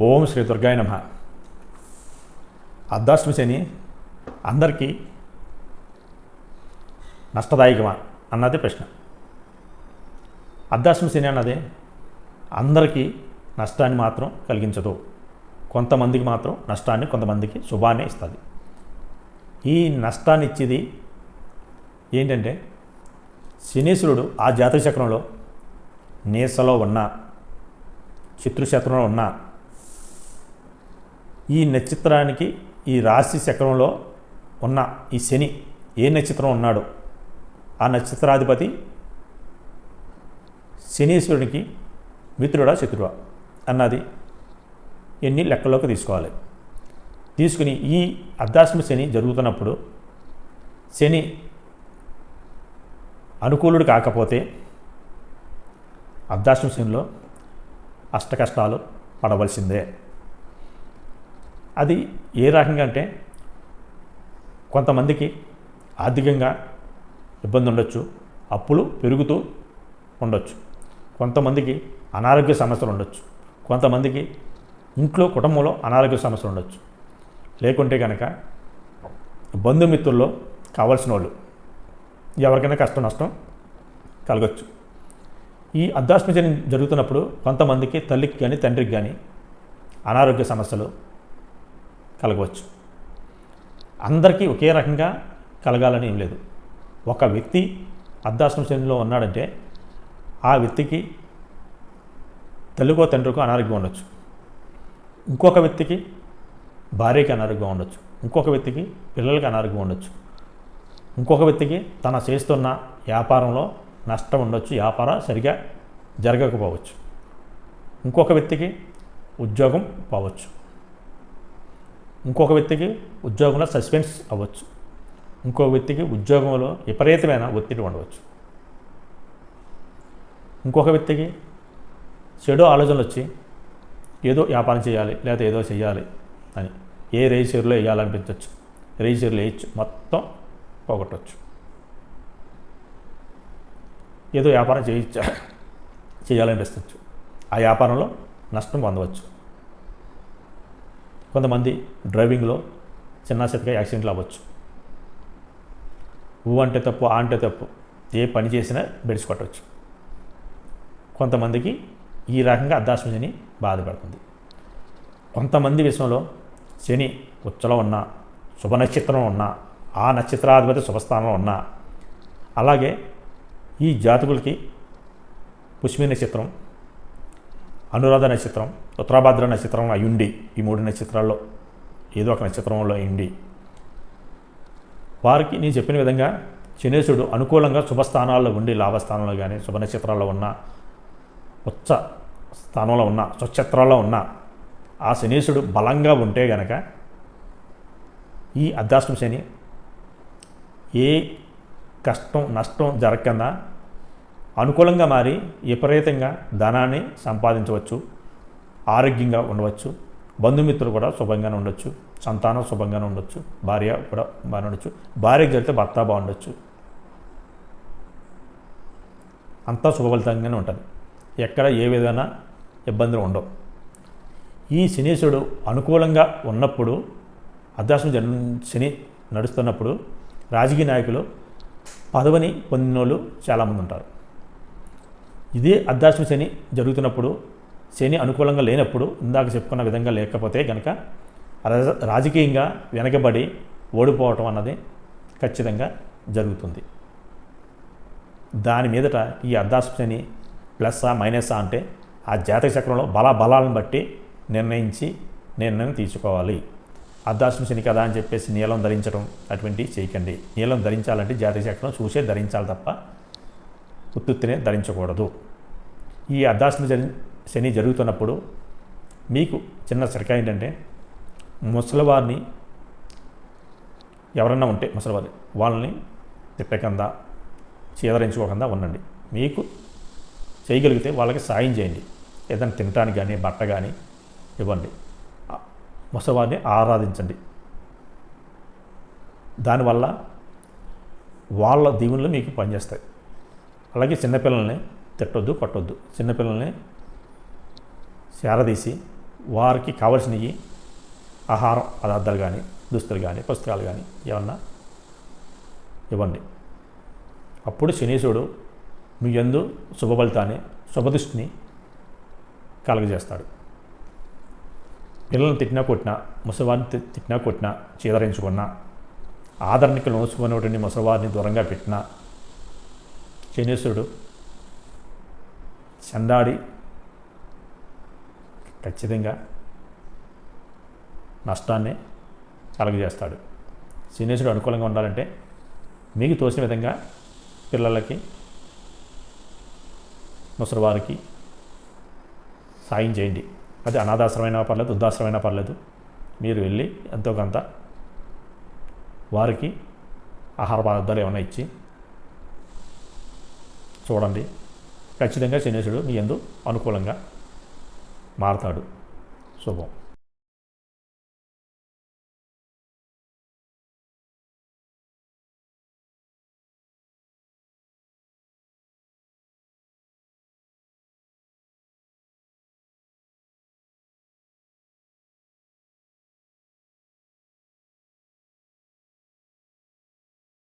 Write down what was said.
ఓం శ్రీ దుర్గాయ నమ. అర్ధాష్టమి శని అందరికీ నష్టదాయకమా అన్నది ప్రశ్న. అర్ధాష్టమి శని అన్నది అందరికీ నష్టాన్ని మాత్రం కలిగించదు. కొంతమందికి మాత్రం నష్టాన్ని కొంతమందికి శుభాన్ని ఇస్తుంది. ఈ నష్టాన్ని ఇచ్చేది ఏంటంటే శనీశ్వరుడు ఆ జాతక చక్రంలో నీసలో ఉన్న శత్రుక్షేత్రంలో ఉన్న ఈ నక్షత్రానికి ఈ రాశి చక్రంలో ఉన్న ఈ శని ఏ నక్షత్రం ఉన్నాడో ఆ నక్షత్రాధిపతి శనీశ్వరునికి మిత్రుడా శత్రువా అన్నది ఎన్ని లెక్కలోకి తీసుకోవాలి? తీసుకుని ఈ అర్ధాశ్మ శని జరుగుతున్నప్పుడు శని అనుకూలుడు కాకపోతే అర్ధాశ్మ శనిలో అష్టకష్టాలు పడవలసిందే. అది ఏ రకంగా అంటే కొంతమందికి ఆర్థికంగా ఇబ్బంది ఉండొచ్చు అప్పులు పెరుగుతూ ఉండొచ్చు. కొంతమందికి అనారోగ్య సమస్యలు ఉండొచ్చు. కొంతమందికి ఇంట్లో కుటుంబంలో అనారోగ్య సమస్యలు ఉండొచ్చు. లేకుంటే కనుక బంధుమిత్రుల్లో కావాల్సిన వాళ్ళు ఎవరికైనా కష్టం నష్టం కలగచ్చు. ఈ అర్ధాశ్మజని జరుగుతున్నప్పుడు కొంతమందికి తల్లికి కానీ తండ్రికి కానీ అనారోగ్య సమస్యలు కలగవచ్చు. అందరికీ ఒకే రకంగా కలగాలని ఏం లేదు. ఒక వ్యక్తి అర్ధాశ్రమ శ్రేణిలో ఉన్నాడంటే ఆ వ్యక్తికి తల్లికో తండ్రికో అనారోగ్యం ఉండొచ్చు. ఇంకొక వ్యక్తికి భార్యకి అనారోగ్యం ఉండొచ్చు. ఇంకొక వ్యక్తికి పిల్లలకి అనారోగ్యం ఉండొచ్చు. ఇంకొక వ్యక్తికి తన చేస్తున్న వ్యాపారంలో నష్టం ఉండొచ్చు. వ్యాపారం సరిగా జరగకపోవచ్చు. ఇంకొక వ్యక్తికి ఉద్యోగం పోవచ్చు. ఇంకొక వ్యక్తికి ఉద్యోగంలో సస్పెన్స్ అవ్వచ్చు. ఇంకొక వ్యక్తికి ఉద్యోగంలో విపరీతమైన ఒత్తిడి ఉండవచ్చు. ఇంకొక వ్యక్తికి చెడు ఆలోచనలు వచ్చి ఏదో వ్యాపారం చేయాలి లేదా ఏదో చేయాలి అని ఏ రేషియర్లో వేయాలనిపించవచ్చు రేషియర్లో వేయచ్చు. మొత్తం పోగొట్టవచ్చు ఏదో వ్యాపారం చేయించ చేయాలనిపిస్తచ్చు. ఆ వ్యాపారంలో నష్టం పొందవచ్చు. కొంతమంది డ్రైవింగ్లో చిన్న చితక యాక్సిడెంట్లు అవ్వచ్చు. ఊ అంటే తప్పు ఆ అంటే తప్పు ఏ పని చేసినా బెడిసి కొట్టవచ్చు కొంతమందికి ఈ రకంగా అర్ధాశ్మశని బాధపడుతుంది. కొంతమంది విషయంలో శని ఉచ్చలో ఉన్న శుభ నక్షత్రం ఉన్న ఆ నక్షత్రాధిపతి శుభస్థానంలో ఉన్న అలాగే ఈ జాతకులకి పుష్మి నక్షత్రం అనురాధ నక్షత్రం ఉత్తరాభద్ర నక్షత్రం అయ్యుండి ఈ మూడు నక్షత్రాల్లో ఏదో ఒక నక్షత్రంలో అయ్యుండి. వారికి నేను చెప్పిన విధంగా శనేశుడు అనుకూలంగా శుభస్థానాల్లో ఉండి లాభస్థానంలో కానీ శుభ నక్షత్రాల్లో ఉన్న ఉచ్చ స్థానంలో ఉన్న స్వచ్ఛత్రాల్లో ఉన్న ఆ శనేశుడు బలంగా ఉంటే గనక ఈ అర్ధాష్టమ శని ఏ కష్టం నష్టం జరగకుండా అనుకూలంగా మారి విపరీతంగా ధనాన్ని సంపాదించవచ్చు ఆరోగ్యంగా ఉండవచ్చు బంధుమిత్రులు కూడా శుభంగానే ఉండొచ్చు సంతానం శుభంగానే ఉండొచ్చు భార్య కూడా బాగానే ఉండొచ్చు భార్యకు జరిగితే భర్త బాగుండొచ్చు. అంతా శుభఫలితంగానే ఉంటుంది. ఎక్కడ ఏ విధమైన ఇబ్బందులు ఉండవు. ఈ శనీశ్వరుడు అనుకూలంగా ఉన్నప్పుడు అర్ధాశ్రమ జన్ శని నడుస్తున్నప్పుడు రాజకీయ నాయకులు పదవిని పొందిన వాళ్ళు చాలామంది ఉంటారు. ఇదే అర్ధాశ్వ శని జరుగుతున్నప్పుడు శని అనుకూలంగా లేనప్పుడు ఇందాక చెప్పుకున్న విధంగా లేకపోతే కనుక రాజకీయంగా వెనకబడి ఓడిపోవటం అన్నది ఖచ్చితంగా జరుగుతుంది. దాని మీదట ఈ అర్ధాశ్వ శని ప్లస్సా మైనస్సా అంటే ఆ జాతక చక్రంలో బల బలాలను బట్టి నిర్ణయించి నిర్ణయం తీసుకోవాలి. అర్ధాశ్వ శని కదా అని చెప్పేసి నీలం ధరించడం అటువంటివి చేయకండి. నీలం ధరించాలంటే జాతక చక్రం చూసే ధరించాలి తప్ప ఉత్తుత్తినే ధరించకూడదు. ఈ అర్ధాశ్రమ శని శని జరుగుతున్నప్పుడు మీకు చిన్న సరికా ఏంటంటే ముసలివారిని ఎవరన్నా ఉంటే ముసలివారి వాళ్ళని తిట్టకుండా చీదరించుకోకుండా ఉండండి. మీకు చేయగలిగితే వాళ్ళకి సాయం చేయండి. ఏదైనా తినటానికి కానీ బట్ట కానీ ఇవ్వండి. ముసలివారిని ఆరాధించండి. దానివల్ల వాళ్ళ దీవుల్లో మీకు పనిచేస్తాయి. అలాగే చిన్నపిల్లల్ని తిట్టొద్దు కొట్టొద్దు. చిన్నపిల్లల్ని చేరదీసి వారికి కావలసినవి ఆహారం పదార్థాలు కానీ దుస్తులు కానీ పుస్తకాలు కానీ ఏమన్నా ఇవ్వండి. అప్పుడు శనీశుడు మీ ఎందు శుభఫలితాన్ని శుభదృష్టిని కలగజేస్తాడు. పిల్లల్ని తిట్టినా కొట్టినా ముసలివారిని తి- తిట్టినా కొట్టినా చీదరించుకున్నా ఆదరణకు నోచుకున్నటువంటి ముసలివారిని దూరంగా పెట్టినా శనీశ్వరుడు చందాడి ఖచ్చితంగా నష్టాన్ని కలగజేస్తాడు. శనీశ్వరుడు అనుకూలంగా ఉండాలంటే మీకు తోసిన విధంగా పిల్లలకి ముసలివారికి సాయం చేయండి. అది అనాథాశ్రమైనా పర్లేదు వృద్ధాశ్రమైనా పర్లేదు. మీరు వెళ్ళి ఎంతో కొంత వారికి ఆహార పదార్థాలు ఏమైనా ఇచ్చి చూడండి. ఖచ్చితంగా శనేశుడు మీ ఎందు అనుకూలంగా మారతాడు. శుభం.